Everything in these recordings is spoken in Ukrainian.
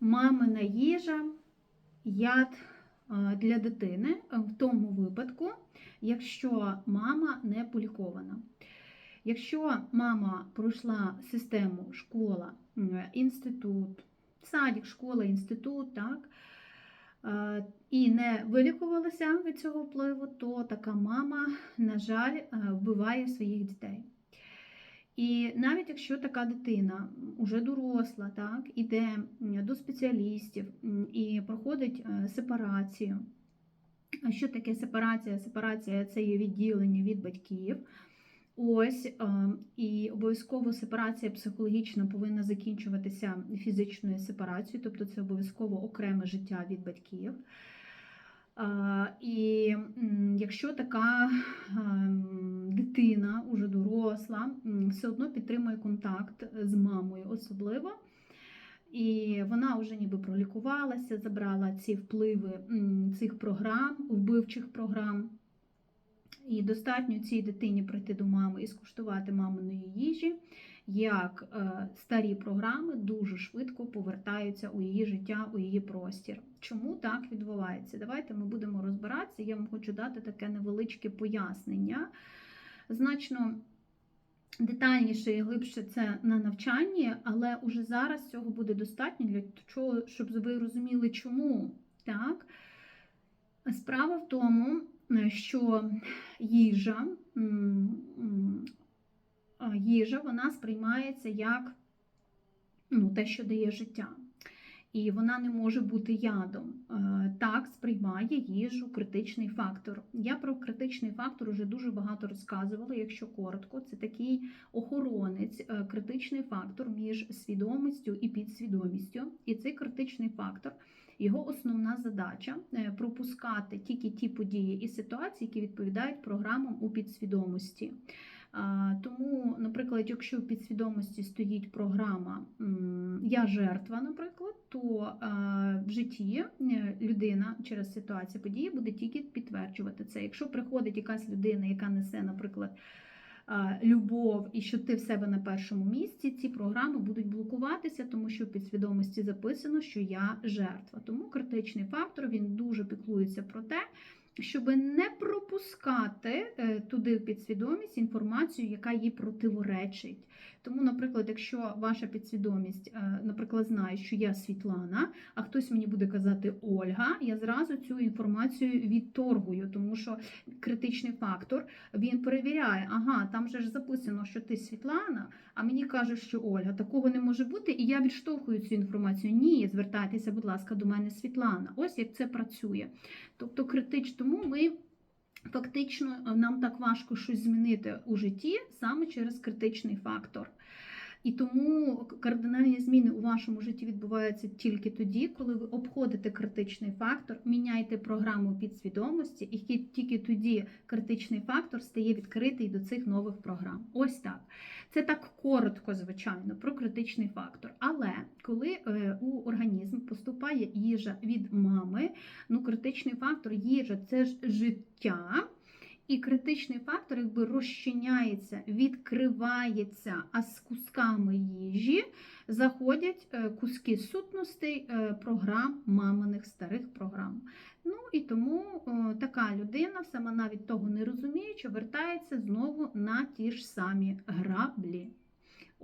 мамина їжа, яд е, для дитини в тому випадку, якщо мама не полікована. Якщо мама пройшла систему школа, інститут, садик, школа, інститут, так, е, і не вилікувалася від цього впливу, то така мама, на жаль, е, вбиває своїх дітей. І навіть якщо така дитина вже доросла, так, іде до спеціалістів і проходить е, сепарацію. А що таке сепарація? Сепарація це є відділення від батьків. Ось е, і обов'язково сепарація психологічна повинна закінчуватися фізичною сепарацією, тобто це обов'язково окреме життя від батьків. А, І якщо така ем, дитина уже доросла, все одно підтримує контакт з мамою особливо. І вона вже ніби пролікувалася, забрала ці впливи цих програм, вбивчих програм. І достатньо цій дитині прийти до мами і скуштувати маминої їжі, як е, старі програми дуже швидко повертаються у її життя, у її простір. Чому так відбувається? Давайте ми будемо розбиратися. Я вам хочу дати таке невеличке пояснення. Значно детальніше і глибше це на навчанні, але уже зараз цього буде достатньо для того, щоб ви розуміли, чому так. Справа в тому, що їжа, їжа вона сприймається як ну, те, що дає життя. І вона не може бути ядом. Е, Так сприймає їжу критичний фактор. Я про критичний фактор вже дуже багато розказувала. Якщо коротко, це такий охоронець, е, критичний фактор між свідомістю і підсвідомістю. І цей критичний фактор. Його основна задача е, пропускати тільки ті події і ситуації, які відповідають програмам у підсвідомості. Тому, наприклад, якщо в підсвідомості стоїть програма Я жертва, наприклад, то в житті е, людина через ситуацію події буде тільки підтверджувати це. Якщо приходить якась людина, яка несе, наприклад, любов і що ти в себе на першому місці, ці програми будуть блокуватися, тому що в підсвідомості записано, що я жертва. Тому критичний фактор він дуже піклується про те, щоб не пропускати е, туди в підсвідомість інформацію, яка їй противоречить. Тому, наприклад, якщо ваша підсвідомість, е, наприклад, знає, що я Світлана, а хтось мені буде казати Ольга, я зразу цю інформацію відторгую, тому що критичний фактор він перевіряє, ага, там же ж записано, що ти Світлана, а мені кажуть, що Ольга, такого не може бути, і я відштовхую цю інформацію. Ні, звертайтеся, будь ласка, до мене Світлана. Ось як це працює. Тобто критично, тому ми фактично нам так важко щось змінити у житті саме через критичний фактор. І тому кардинальні зміни у вашому житті відбуваються тільки тоді, коли ви обходите критичний фактор, міняєте програму підсвідомості, і тільки тоді критичний фактор стає відкритий до цих нових програм. Ось так. Це так коротко, звичайно, про критичний фактор. Але коли е, у організм поступає їжа від мами, ну критичний фактор їжа це ж життя. І критичний фактор якби розчиняється, відкривається, а з кусками їжі заходять е, куски сутностей е, програм, маминих старих програм. Ну і тому о, така людина, сама навіть того не розуміючи, вертається знову на ті ж самі граблі.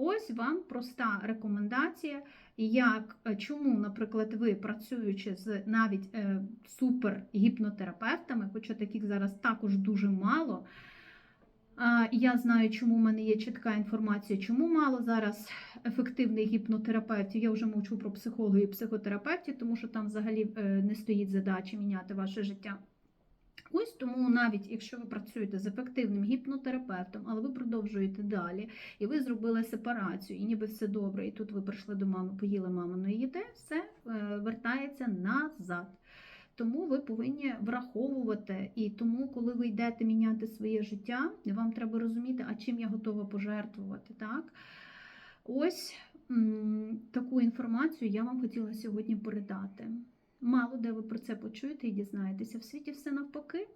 Ось вам проста рекомендація, як чому, наприклад, ви працюючи з навіть е, супергіпнотерапевтами, хоча таких зараз також дуже мало. А, Я знаю, чому в мене є чітка інформація, чому мало зараз ефективних гіпнотерапевтів. Я вже мовчу про психологів і психотерапевтів, тому що там взагалі е, не стоїть задачі міняти ваше життя. Ось тому, навіть якщо ви працюєте з ефективним гіпнотерапевтом, але ви продовжуєте далі, і ви зробили сепарацію, і ніби все добре, і тут ви прийшли до мами, поїли маминої їди, все е, вертається назад. Тому ви повинні враховувати, і тому, коли ви йдете міняти своє життя, вам треба розуміти, а чим я готова пожертвувати. Так? Ось таку інформацію я вам хотіла сьогодні передати. Мало де ви про це почуєте і дізнаєтеся. В світі все навпаки.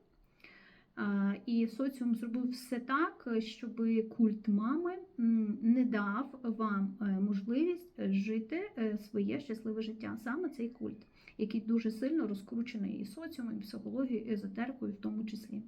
І соціум зробив все так, щоб культ мами не дав вам е, можливість жити е, своє щасливе життя. Саме цей культ, який дуже сильно розкручений і соціумом, і психологією, і езотерикою в тому числі.